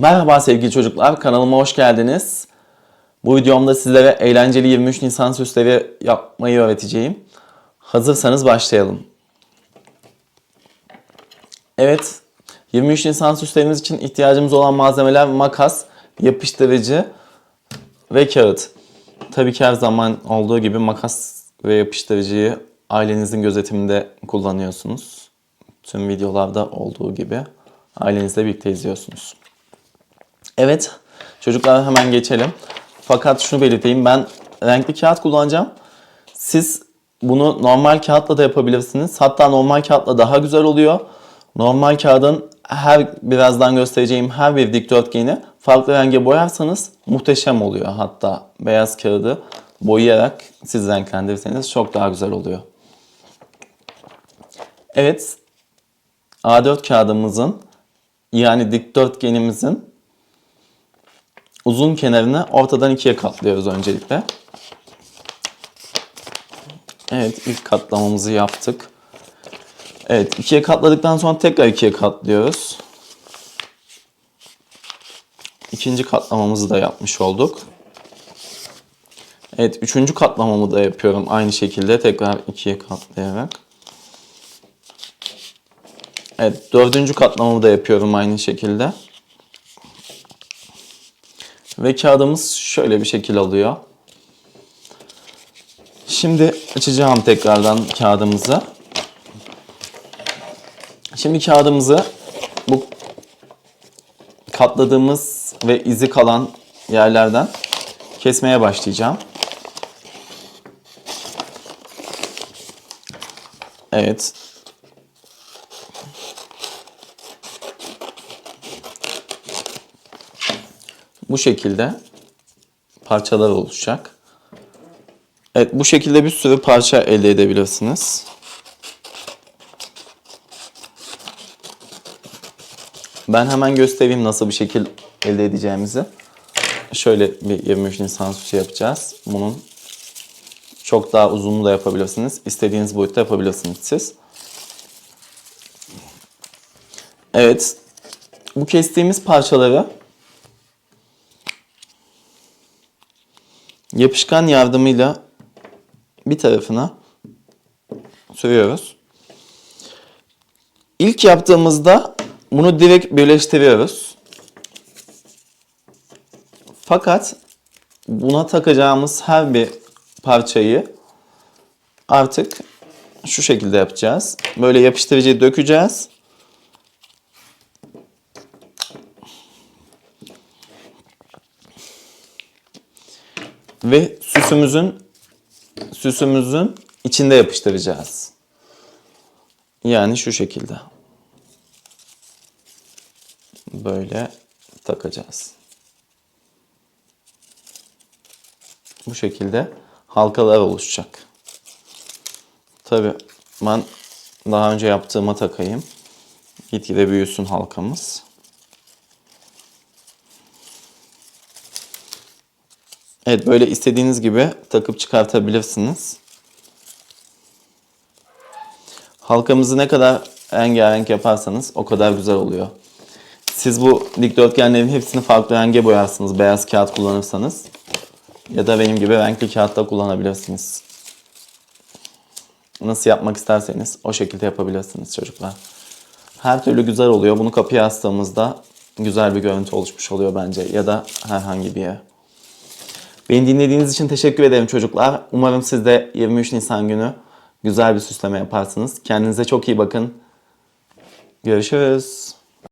Merhaba sevgili çocuklar, kanalıma hoş geldiniz. Bu videomda sizlere eğlenceli 23 Nisan süsleri yapmayı öğreteceğim. Hazırsanız başlayalım. Evet, 23 Nisan süslerimiz için ihtiyacımız olan malzemeler makas, yapıştırıcı ve kağıt. Tabii ki her zaman olduğu gibi makas ve yapıştırıcıyı ailenizin gözetiminde kullanıyorsunuz. Tüm videolarda olduğu gibi ailenizle birlikte izliyorsunuz. Evet, çocuklar hemen geçelim. Fakat şunu belirteyim, ben renkli kağıt kullanacağım. Siz bunu normal kağıtla da yapabilirsiniz. Hatta normal kağıtla daha güzel oluyor. Normal kağıdın her birazdan göstereceğim her bir dikdörtgeni farklı renge boyarsanız muhteşem oluyor. Hatta beyaz kağıdı boyayarak siz renklendirirseniz çok daha güzel oluyor. Evet, A4 kağıdımızın yani dikdörtgenimizin uzun kenarını ortadan ikiye katlıyoruz öncelikle. Evet ilk katlamamızı yaptık. Evet ikiye katladıktan sonra tekrar ikiye katlıyoruz. İkinci katlamamızı da yapmış olduk. Evet üçüncü katlamamı da yapıyorum aynı şekilde tekrar ikiye katlayarak. Evet dördüncü katlamamı da yapıyorum aynı şekilde. Ve kağıdımız şöyle bir şekil alıyor. Şimdi açacağım tekrardan kağıdımızı. Şimdi kağıdımızı bu katladığımız ve izi kalan yerlerden kesmeye başlayacağım. Evet. Bu şekilde parçalar oluşacak. Evet bu şekilde bir sürü parça elde edebilirsiniz. Ben hemen göstereyim nasıl bir şekil elde edeceğimizi. Şöyle bir 23 Nisan süsü yapacağız. Bunun çok daha uzunluğu da yapabilirsiniz. İstediğiniz boyutta yapabilirsiniz siz. Evet. Bu kestiğimiz parçaları yapışkan yardımıyla bir tarafına sürüyoruz. İlk yaptığımızda bunu direkt birleştiriyoruz. Fakat buna takacağımız her bir parçayı artık şu şekilde yapacağız. Böyle yapıştırıcıyı dökeceğiz. Ve süsümüzün süsümüzün içinde yapıştıracağız. Yani şu şekilde. Böyle takacağız. Bu şekilde halkalar oluşacak. Tabi ben daha önce yaptığıma takayım. Gitgide büyüsün halkamız. Evet böyle istediğiniz gibi takıp çıkartabilirsiniz. Halkamızı ne kadar rengarenk yaparsanız o kadar güzel oluyor. Siz bu dikdörtgenlerin hepsini farklı renge boyarsınız beyaz kağıt kullanırsanız. Ya da benim gibi renkli kağıtta kullanabilirsiniz. Nasıl yapmak isterseniz o şekilde yapabilirsiniz çocuklar. Her türlü güzel oluyor. Bunu kapıya astığımızda güzel bir görüntü oluşmuş oluyor bence. Ya da herhangi bir yere. Beni dinlediğiniz için teşekkür ederim çocuklar. Umarım siz de 23 Nisan günü güzel bir süsleme yaparsınız. Kendinize çok iyi bakın. Görüşürüz.